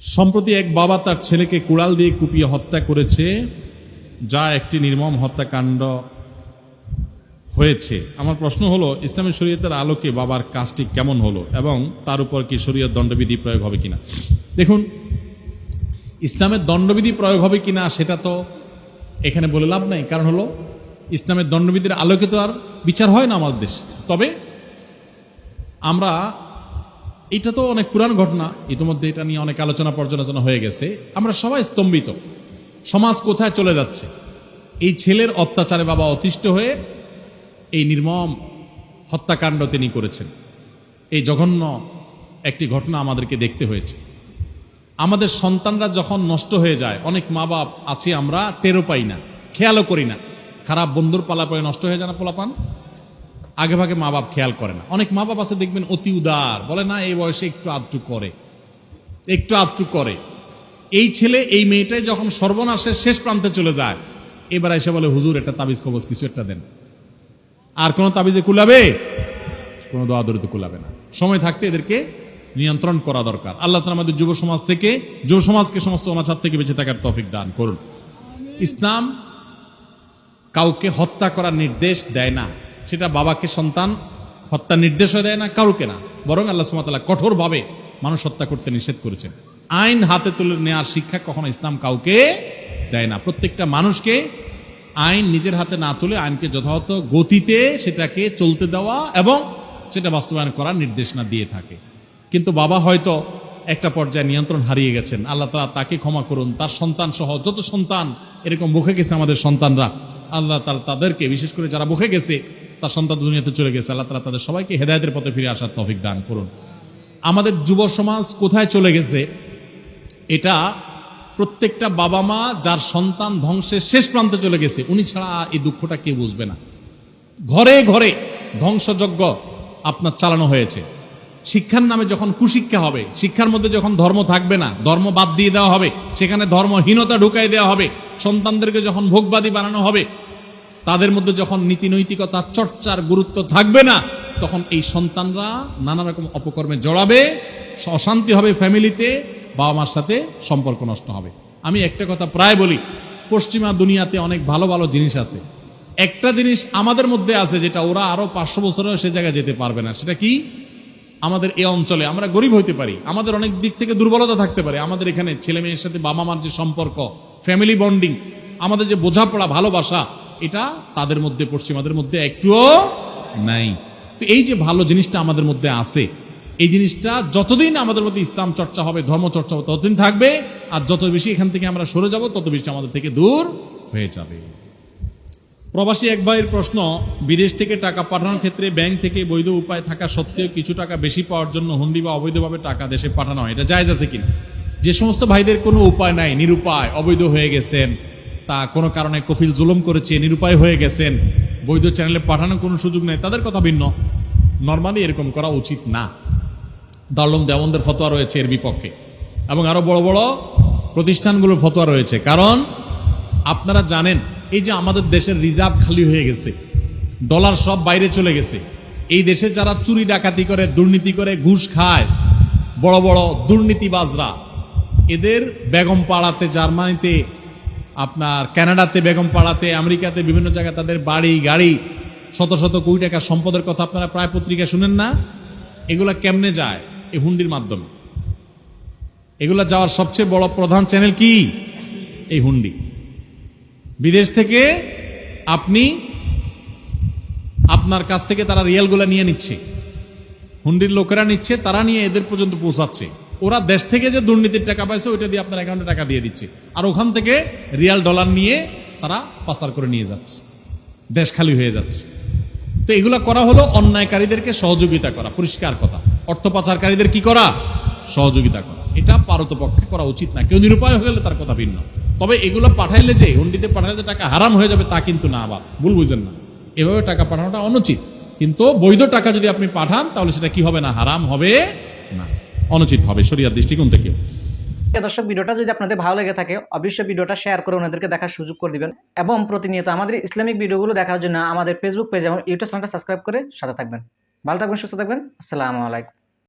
সম্প্রতি এক বাবা তার ছেলেকে কুড়াল দিয়ে কুপিয়ে হত্যা করেছে, যা একটি নির্মম হত্যাকাণ্ড হয়েছে। আমার প্রশ্ন হলো, ইসলামী শরীয়তের আলোকে বাবার কাজটি কেমন হলো এবং তার উপর কি শরীয়ত দণ্ডবিধি প্রয়োগ হবে কিনা? দেখুন, ইসলামের দণ্ডবিধি প্রয়োগ হবে কিনা সেটা তো এখানে বলে লাভ নাই। কারণ হলো, ইসলামের দণ্ডবিধির আলোকে তো আর বিচার হয় না আমাদের দেশ। তবে আমরা এটা তো অনেক পুরান ঘটনা। ইতিমধ্যে এটা নিয়ে অনেক আলোচনা পর্যালোচনা হয়ে গেছে। আমরা সবাই স্তম্ভিত। সমাজ কোথায় চলে যাচ্ছে? এই ছেলের অত্যাচারে বাবা অতিষ্ঠ হয়ে এই নির্মম হত্যাকাণ্ড তিনি করেছেন। এই জঘন্য একটি ঘটনা আমাদেরকে দেখতে হয়েছে। আমাদের সন্তানরা যখন নষ্ট হয়ে যায়, অনেক মা বাপ আছি আমরা টেরো পাই না, খেয়ালও করি না। খারাপ বন্ধুর পালা পরে নষ্ট হয়ে যায় না পোলাপান? আগে ভাগে মা বাপ খেয়াল করে না। অনেক মা বাপ আছে, দেখবেন অতি উদার। বলে, না, এই বয়সে একটু আধটু করে। একটু আধটু করে। এই ছেলে, এই মেয়েটাই যখন সর্বনাশের শেষ প্রান্তে চলে যায়, এবার এসে বলে, হুজুর, একটা তাবিজ কবজ কিছু একটা দেন। আর কোনো তাবিজে কুলাবে? কোনো দোয়া দরিতে কুলাবে না। সময় থাকতে এদেরকে নিয়ন্ত্রণ করা দরকার। আল্লাহ তালা আমাদের যুব সমাজ থেকে, যুব সমাজকে সমস্ত অনাচার থেকে বেঁচে থাকার তফিক দান করুন। ইসলাম কাউকে হত্যা করার নির্দেশ দেয় না। সেটা বাবাকে সন্তান হত্যা নির্দেশও দেয় না কাউকে না। বরং আল্লাহ সুমাতাল্লাহ কঠোরভাবে মানুষ হত্যা করতে নিষেধ করেছেন। আইন হাতে তুলে নেওয়ার শিক্ষা কখনো ইসলাম কাউকে দেয় না। প্রত্যেকটা মানুষকে আইন নিজের হাতে না তুলে আইনকে যথাযথ গতিতে সেটাকে চলতে দেওয়া এবং সেটা বাস্তবায়ন করার নির্দেশনা দিয়ে থাকে। কিন্তু বাবা হয়তো একটা পর্যায়ে নিয়ন্ত্রণ হারিয়ে গেছেন। আল্লাহ তালা তাকে ক্ষমা করুন, তার সন্তান সহ যত সন্তান এরকম মুখে গেছে আমাদের সন্তানরা, আল্লাহ তালা তাদেরকে, বিশেষ করে যারা মুখে গেছে তার সন্তান দুনিয়াতে চলে গেছে, আল্লাহ তালা তাদের সবাইকে হেদায়তের পথে ফিরে আসার তফিক দান করুন। আমাদের যুব সমাজ কোথায় চলে গেছে, এটা প্রত্যেকটা বাবা মা যার সন্তান ধ্বংসের শেষ প্রান্তে চলে গেছে, উনি ছাড়া এই দুঃখটা কে বুঝবে না। ঘরে ঘরে ধ্বংসযজ্ঞ আপনার চালানো হয়েছে। শিক্ষার নামে যখন কুশিক্ষা হবে, শিক্ষার মধ্যে যখন ধর্ম থাকবে না, ধর্ম বাদ দিয়ে দেওয়া হবে, সেখানে ধর্মহীনতা ঢুকাই দেওয়া হবে, সন্তানদেরকে যখন ভোগবাদী বানানো হবে তাদের মধ্যে যখন নীতি নৈতিকতা চর্চার গুরুত্ব থাকবে না, তখন এই সন্তানরা নানা রকম অপকর্মে জড়াবে, অশান্তি হবে ফ্যামিলিতে বাবা মার সাথে সম্পর্ক নষ্ট হবে। আমি একটা কথা প্রায় বলি, পশ্চিমা দুনিয়াতে অনেক ভালো ভালো জিনিস আছে। একটা জিনিস আমাদের মধ্যে আছে যেটা ওরা আরও পাঁচশো বছরেও সে জায়গায় যেতে পারবে না, সেটা কি? আমাদের এই অঞ্চলে আমরা গরিব হইতে পারি, আমাদের অনেক দিক থেকে দুর্বলতা থাকতে পারে, আমাদের এখানে ছেলে মেয়ের সাথে বাবা মার যে সম্পর্ক ফ্যামিলি বন্ডিং আমাদের যে বোঝাপড়া, ভালোবাসা এটা তাদের মধ্যে, পশ্চিমাদের মধ্যে একটুও নাই। তো এই যে ভালো জিনিসটা আমাদের মধ্যে আছে, এই জিনিসটা যতদিন আমাদের মধ্যে ইসলাম চর্চা হবে, ধর্ম চর্চা হবে, ততদিন থাকবে, আর যত বেশি এখান থেকে আমরা সরে যাব, তত বেশি আমাদের থেকে দূর হয়ে যাবে। প্রবাসী এক ভাইয়ের প্রশ্ন, বিদেশ থেকে টাকা পাঠানোর ক্ষেত্রে ব্যাংক থেকে বৈধ উপায় থাকা সত্ত্বেও কিছু টাকা বেশি পাওয়ার জন্য হুন্ডি বা অবৈধভাবে টাকা দেশে পাঠানো হয়, এটা জায়জ আছে কিনা? যে সমস্ত ভাইদের কোনো উপায় নাই, নিরুপায়, অবৈধ হয়ে গেছেন। তা কোনো কারণে কফিল জুলুম করেছে, নিরুপায় হয়ে গেছেন। বৈধ চ্যানেলে পাঠানোর কোনো সুযোগ নেই, তাদের কথা ভিন্ন। নর্মালি এরকম করা উচিত না। দারুম দেওয়ানদের ফতোয়া রয়েছে এর বিপক্ষে। এবং আরও বড় বড় প্রতিষ্ঠানগুলোর ফতোয়া রয়েছে। কারণ আপনারা জানেন, এই যে আমাদের দেশের রিজার্ভ খালি হয়ে গেছে, ডলার সব বাইরে চলে গেছে। এই দেশে যারা চুরি ডাকাতি করে, দুর্নীতি করে, ঘুষ খায়, বড় বড় দুর্নীতিবাজরা, এদের বেগম পাড়াতে, জার্মানিতে আপনার কানাডাতে বেগম পাড়াতে আমেরিকাতে, বিভিন্ন জায়গায় তাদের বাড়ি, গাড়ি, শত শত কোটি টাকার সম্পদের কথা আপনারা প্রায় পত্রিকা শুনেন না? এগুলা কেমনে যায়? এই হুন্ডির মাধ্যমে। এগুলা যাওয়ার সবচেয়ে বড় প্রধান চ্যানেল কি? এই হুন্ডি। বিদেশ থেকে আপনি আপনার কাছ থেকে তারা রিয়েলগুলো নিয়ে নিচ্ছে। হুন্ডির লোকেরা নিচ্ছে, তারা নিয়ে এদের পর্যন্ত পৌঁছাচ্ছে। ওরা দেশ থেকে যে দুর্নীতির টাকা পাইছে, ওইটা দিয়ে আপনার অ্যাকাউন্টে টাকা দিয়ে দিচ্ছে। আর ওখান থেকে রিয়াল ডলার নিয়ে তারা পাচার করে নিয়ে যাচ্ছে। দেশ খালি হয়ে যাচ্ছে। তো এগুলো করা হলো অন্যায়কারীদেরকে সহযোগিতা করা। পরিষ্কার কথা। অর্থ পাচারকারীদের কি করা? সহযোগিতা করা। এটা পারতপক্ষে করা উচিত না। কেউ নিরুপায় হয়ে গেলে তার কথা ভিন্ন। তবে এগুলো পাঠাইলে যে, হুন্ডিতে পাঠাইলে টাকা হারাম হয়ে যাবে তা কিন্তু না আবার ভুল বুঝেন না। এভাবে টাকা পাঠানোটা অনুচিত। কিন্তু বৈধ টাকা যদি আপনি পাঠান, তাহলে সেটা কি হবে না? হারাম হবে না। অনুচিত হবে, শরিয়ার দৃষ্টিকোণ থেকে দর্শক, ভিডিওটা যদি আপনাদের ভালো লেগে থাকে, অবশ্যই ভিডিওটা শেয়ার করে ওনাদেরকে দেখার সুযোগ করে দিবেন। এবং প্রতিনিয়ত আমাদের ইসলামিক ভিডিওগুলো দেখার জন্য আমাদের ফেসবুক পেজ এবং ইউটিউব চ্যানেলটা সাবস্ক্রাইব করে সাথে থাকবেন। ভালো থাকবেন, সুস্থ থাকবেন। আসসালামু আলাইকুম।